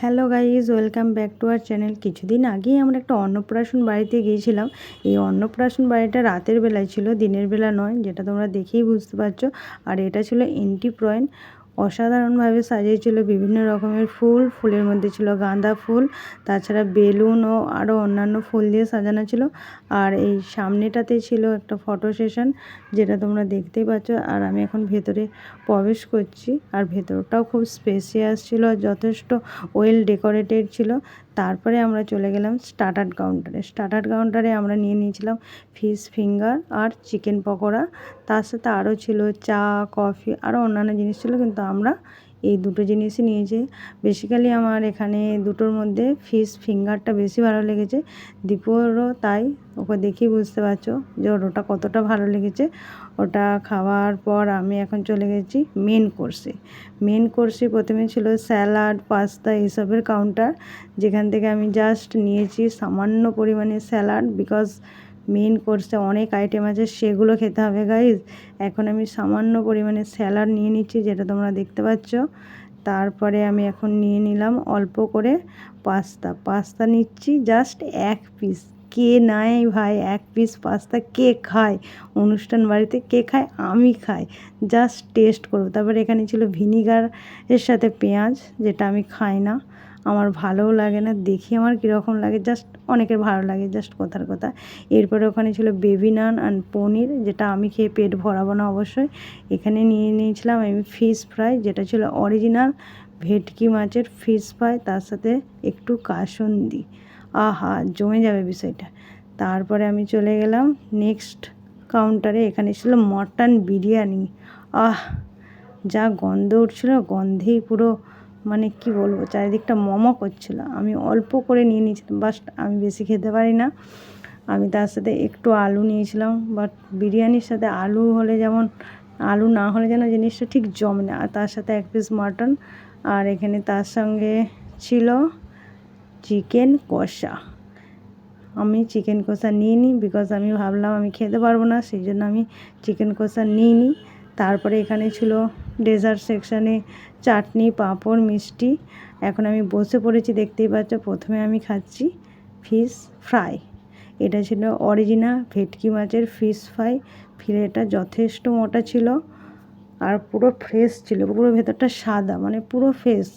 Hello guys welcome back to our channel. কিছুদিন আগেই আমরা একটা অন্নপ্রাশন বাড়িতে গিয়েছিলাম। এই অন্নপ্রাশন বাড়িটা রাতের বেলায় ছিল, দিনের বেলা নয়, যেটা তোমরা দেখেই বুঝতে পারছ। আর এটা ছিল এন্টি পয়েন্ট অসাধারণভাবে সাজিয়েছিল বিভিন্ন রকমের ফুল, ফুলের মধ্যে ছিল গাঁদা ফুল, তাছাড়া বেলুন ও আরও অন্যান্য ফুল দিয়ে সাজানো ছিল। আর এই সামনেটাতে ছিল একটা ফটো সেশন, যেটা তোমরা দেখতেই পাচ্ছ। আর আমি এখন ভেতরে প্রবেশ করছি। আর ভেতরটাও খুব স্পেসিয়াস ছিল, যথেষ্ট ওয়েল ডেকোরেটেড ছিল। তারপরে আমরা চলে গেলাম স্টার্টার কাউন্টারে। স্টার্টার কাউন্টারে আমরা নিয়ে নিয়েছিলাম ফিশ ফিঙ্গার আর চিকেন পকোড়া। তার সাথে আরও ছিল চা, কফি, আরও অন্যান্য জিনিস ছিল, কিন্তু আমরা এই দুটো জিনিসই নিয়েছি। বেসিক্যালি আমার এখানে দুটোর মধ্যে ফিশ ফিঙ্গারটা বেশি ভালো লেগেছে। দীপুরও তাই, ওকে দেখেই বুঝতে পারছ যে ওর ওটা কতটা ভালো লেগেছে। ওটা খাওয়ার পর আমি এখন চলে গেছি মেন কোর্সে মেন কোর্সে প্রথমে ছিল স্যালাড পাস্তা এসবের কাউন্টার যেখান থেকে আমি জাস্ট নিয়েছি সামান্য পরিমাণে স্যালাড বিকজ মেন কোর্সে অনেক আইটেম আছে, সেগুলো খেতে হবে গাইজ এখন আমি সামান্য পরিমাণে স্যালাড নিয়ে নিচ্ছি, যেটা তোমরা দেখতে পাচ্ছ। তারপরে আমি এখন নিয়ে নিলাম অল্প করে পাস্তা। পাস্তা নিচ্ছি জাস্ট এক পিস কে নেয় ভাই? এক পিস পাস্তা কে খায়? অনুষ্ঠান বাড়িতে কে খায়? আমি খাই। জাস্ট টেস্ট করব। তারপরে এখানে ছিল ভিনিগার এর সাথে পেঁয়াজ, যেটা আমি খাই না। আমার ভালোও লাগে না, দেখি আমার কীরকম লাগে জাস্ট অনেকের ভালো লাগে জাস্ট কথার কথা। এরপরে ওখানে ছিল বেবি নান অ্যান্ড পনির, যেটা আমি খেয়ে পেট ভরাবো না অবশ্যই। এখানে নিয়ে নিয়েছিলাম আমি ফিশ ফ্রাই যেটা ছিল অরিজিনাল ভেটকি মাছের ফিশ ফ্রাই তার সাথে একটু কাসন্দি। আহা, জমে যাবে বিষয়টা। তারপরে আমি চলে গেলাম নেক্সট কাউন্টারে এখানে ছিল মটন বিরিয়ানি। আহ, যা গন্ধ উঠছিল, গন্ধেই পুরো মানে কি বলব, চারিদিকটা মমো করছিল। আমি অল্প করে নিয়ে নিয়েছিলাম, বাস আমি বেশি খেতে পারি না। আমি তার সাথে একটু আলু নিয়েছিলাম বাট বিরিয়ানির সাথে আলু হলে যেমন, আলু না হলে যেন জিনিসটা ঠিক জমে না। আর তার সাথে এক পিস মাটন আর এখানে তার সঙ্গে ছিল চিকেন কষা। আমি চিকেন কষা নিয়ে নিই বিকজ আমি ভাবলাম আমি খেতে পারব না, সেই জন্য আমি চিকেন কষা নিয়ে নিই তারপরে এখানে ছিল ডেজার্ট সেকশানে চাটনি, পাঁপড়, মিষ্টি। এখন আমি বসে পড়েছি, দেখতেই পাচ্ছ, প্রথমে আমি খাচ্ছি ফিশ ফ্রাই। এটা ছিল অরিজিনাল ভেটকি মাছের ফিশ ফ্রাই। ফিলেটা যথেষ্ট মোটা ছিল আর পুরো ফ্রেশ ছিল, পুরো ভেতরটা সাদা মানে পুরো ফ্রেশ।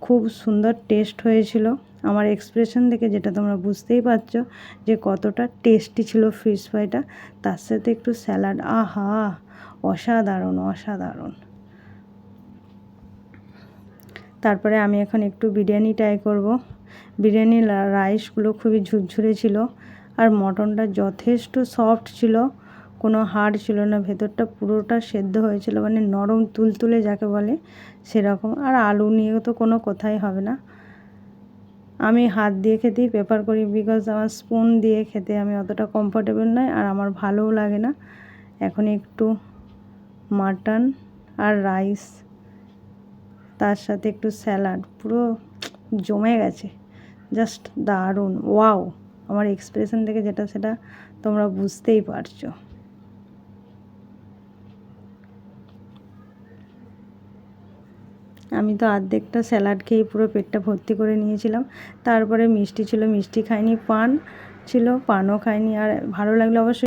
খুব সুন্দর টেস্ট হয়েছিল। আমার এক্সপ্রেশন দেখে যেটা তোমরা বুঝতেই পারছ যে কতটা টেস্টি ছিল ফিশ ফ্রাইটা, তার সাথে একটু স্যালাড। আহা, অসাধারণ অসাধারণ। তারপরে আমি এখন একটু বিরিয়ানি ট্রাই করব। বিরিয়ানির রাইসগুলো খুবই ঝুরঝুরে ছিল আর মটনটা যথেষ্ট সফট ছিল, কোনো হাড় ছিল না, ভেতরটা পুরোটা সেদ্ধ হয়েছিল মানে নরম তুলতুলে যাকে বলে সেরকম, আর আলু নিয়ে তো কোনো কথাই হবে না। আমি হাত দিয়ে খেতেই প্রেফার করি বিকজ আমার স্পুন দিয়ে খেতে আমি অতটা কমফোর্টেবল নয় আর আমার ভালোও লাগে না। এখন একটু মাটন আর রাইস তার সাথে একটু স্যালাড, পুরো জমে গেছে। জাস্ট দারুণ, ওয়াও। আমার এক্সপ্রেশন দেখে যেটা সেটা তোমরা বুঝতেই পারছ। আমি তো অর্ধেকটা স্যালাড খেয়ে পুরো পেটটা ভর্তি করে নিয়েছিলাম। তারপরে মিষ্টি ছিল, মিষ্টি খাইনি, পান ছিল, পানও খাইনি। আর ভালো লাগল অবশ্যই